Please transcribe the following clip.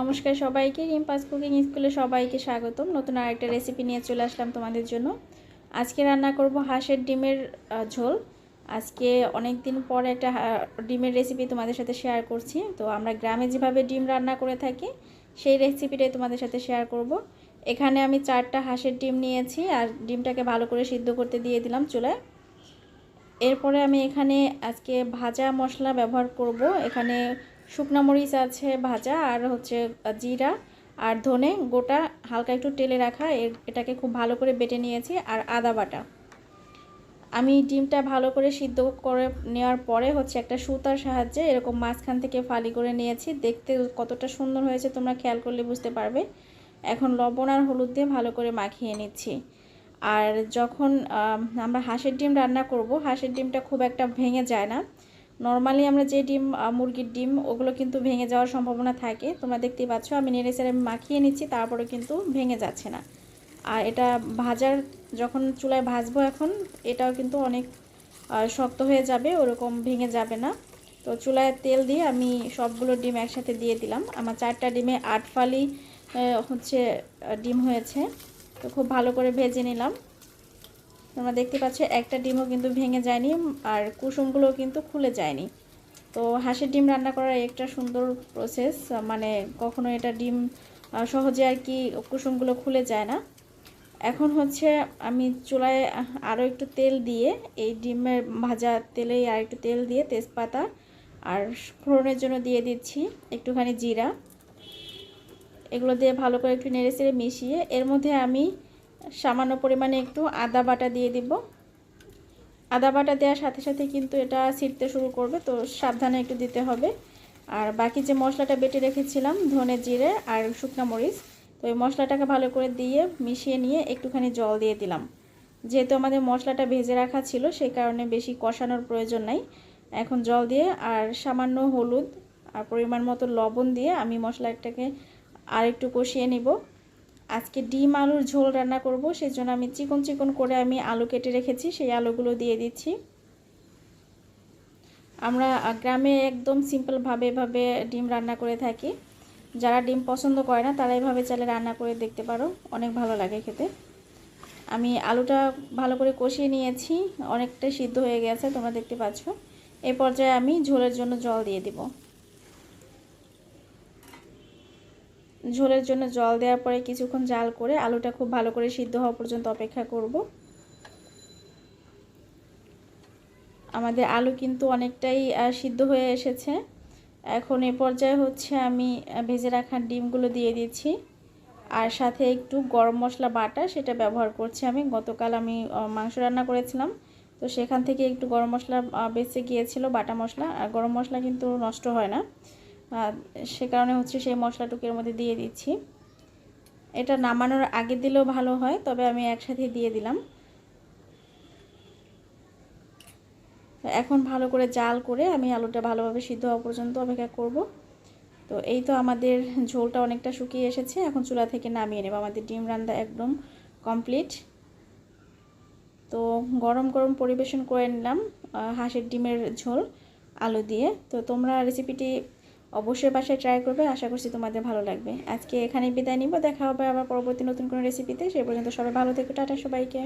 নমস্কার সবাইকে রিম্পাস কুকিং স্কুলে সবাইকে স্বাগতম। নতুন আরেকটা রেসিপি নিয়ে চলে আসলাম তোমাদের জন্য। আজকে রান্না করব হাঁসের ডিমের ঝোল। আজকে অনেক দিন পর একটা ডিমের রেসিপি তোমাদের সাথে শেয়ার করছি। তো আমরা গ্রামে যেভাবে ডিম রান্না করে থাকি, সেই রেসিপিটাই তোমাদের সাথে শেয়ার করব। এখানে আমি চারটা হাঁসের ডিম নিয়েছি আর ডিমটাকে ভালো করে সিদ্ধ করতে দিয়ে দিলাম চুলায়। এরপরে আমি এখানে আজকে ভাজা মশলা ব্যবহার করব। এখানে শুকনো মরিচ আছে ভাজা আর হচ্ছে জিরা আর ধনে গোটা হালকা একটু টেলে রাখা। এটাকে খুব ভালো করে বেটে নিয়েছি আর আদা বাটা। আমি ডিমটা ভালো করে সিদ্ধ করে নেওয়ার পরে হচ্ছে একটা সুতার সাহায্যে এরকম মাঝখান থেকে ফালি করে নিয়েছি। দেখতে কতটা সুন্দর হয়েছে তোমরা খেয়াল করলে বুঝতে পারবে। এখন লবণ আর হলুদ দিয়ে ভালো করে মাখিয়ে নিচ্ছি। আর যখন আমরা হাঁসের ডিম রান্না করব, হাঁসের ডিমটা খুব একটা ভেঙে যায় না। নর্মালি আমরা যে ডিম মুরগির ডিম, ওগুলো কিন্তু ভেঙে যাওয়ার সম্ভাবনা থাকে। তোমরা দেখতেই পাচ্ছ, আমি নেড়ে চেড়ে মাখিয়ে নিচ্ছি, তারপরে কিন্তু ভেঙে যাচ্ছে না। আর এটা ভাজার যখন চুলায় ভাজবো এখন, এটাও কিন্তু অনেক শক্ত হয়ে যাবে, ওরকম ভেঙে যাবে না। তো চুলায় তেল দিয়ে আমি সবগুলো ডিম একসাথে দিয়ে দিলাম। আমার চারটা ডিমে আট ফালি হচ্ছে ডিম হয়েছে। তো খুব ভালো করে ভেজে নিলাম। তোমরা দেখতে পাচ্ছ, একটা ডিমও কিন্তু ভেঙে যায়নি আর কুসুমগুলো কিন্তু খুলে যায়নি। তো হাঁসের ডিম রান্না করার একটা সুন্দর প্রসেস মানে কখনো এটা ডিম সহজে আর কি কুসুমগুলো খুলে যায় না। এখন হচ্ছে আমি চুলায় আরও একটু তেল দিয়ে এই ডিমের ভাজা তেলে আর একটু তেল দিয়ে তেজপাতা আর ফোড়নের জন্য দিয়ে দিচ্ছি একটুখানি জিরা। এগুলো দিয়ে ভালো করে একটু নেড়ে চেড়ে মিশিয়ে এর মধ্যে আমি সামান্য পরিমাণে একটু আদা বাটা দিয়ে দিব। আদা বাটা দেওয়ার সাথে সাথে কিন্তু এটা ছিটতে শুরু করবে, তো সাবধানে একটু দিতে হবে। আর বাকি যে মশলাটা বেটে রেখেছিলাম, ধনে জিরে আর শুকনো মরিচ, তো এই মশলাটাকে ভালো করে দিয়ে মিশিয়ে নিয়ে একটুখানি জল দিয়ে দিলাম। যেহেতু আমাদের মশলাটা ভেজে রাখা ছিল, সেই কারণে বেশি কষানোর প্রয়োজন নাই। এখন জল দিয়ে আর সামান্য হলুদ আর পরিমাণ মতো লবণ দিয়ে আমি মশলাটাকে আর একটু কষিয়ে নিব। আজকে ডিম আলুর ঝোল রান্না করব সেই জন্য আমি চিকন চিকন করে আমি আলু কেটে রেখেছি, সেই আলুগুলো দিয়ে দিচ্ছি। আমরা গ্রামে একদম সিম্পলভাবে এভাবে ডিম রান্না করে থাকি। যারা ডিম পছন্দ করে না, তারা এভাবে চালে রান্না করে দেখতে পারো, অনেক ভালো লাগে খেতে। আমি আলুটা ভালো করে কষিয়ে নিয়েছি, অনেকটাই সিদ্ধ হয়ে গেছে, তোমরা দেখতে পাচ্ছ। এই পর্যায়ে আমি ঝোলের জন্য জল দিয়ে দিব। ঝোলের জন্য জল দেওয়ার পরে কিছুক্ষণ জাল করে আলুটা খুব ভালো করে সিদ্ধ হওয়া পর্যন্ত অপেক্ষা করব। আমাদের আলু কিন্তু অনেকটাই সিদ্ধ হয়ে এসেছে। এখন এ পর্যায়ে হচ্ছে আমি ভেজে রাখা ডিমগুলো দিয়ে দিচ্ছি। আর সাথে একটু গরম মশলা বাটা সেটা ব্যবহার করছি আমি। গতকাল আমি মাংস রান্না করেছিলাম। তো সেখান থেকে একটু গরম মশলা বেঁচে গিয়েছিল বাটা মশলা। আর গরম মশলা কিন্তু নষ্ট হয় না। সে কারণে হচ্ছে সেই মশলাটুকের মধ্যে দিয়ে দিচ্ছি। এটা নামানোর আগে দিলেও ভালো হয়, তবে আমি একসাথে দিয়ে দিলাম। এখন ভালো করে জাল করে আমি আলুটা ভালোভাবে সিদ্ধ হওয়া পর্যন্ত অপেক্ষা করব। তো এই তো আমাদের ঝোলটা অনেকটা শুকিয়ে এসেছে, এখন চুলা থেকে নামিয়ে নেব। আমাদের ডিম রান্না একদম কমপ্লিট। তো গরম গরম পরিবেশন করে নিলাম হাঁসের ডিমের ঝোল, আলু দিয়ে। তো তোমরা রেসিপিটি অবশ্যই বাসায় ট্রাই করবে। আশা করছি তোমাদের ভালো লাগবে। আজকে এখানে বিদায় নিব। দেখা হবে আবার পরবর্তী নতুন কোনো রেসিপিতে সে পর্যন্ত সবাই ভালো থেকো। টাটা সবাইকে।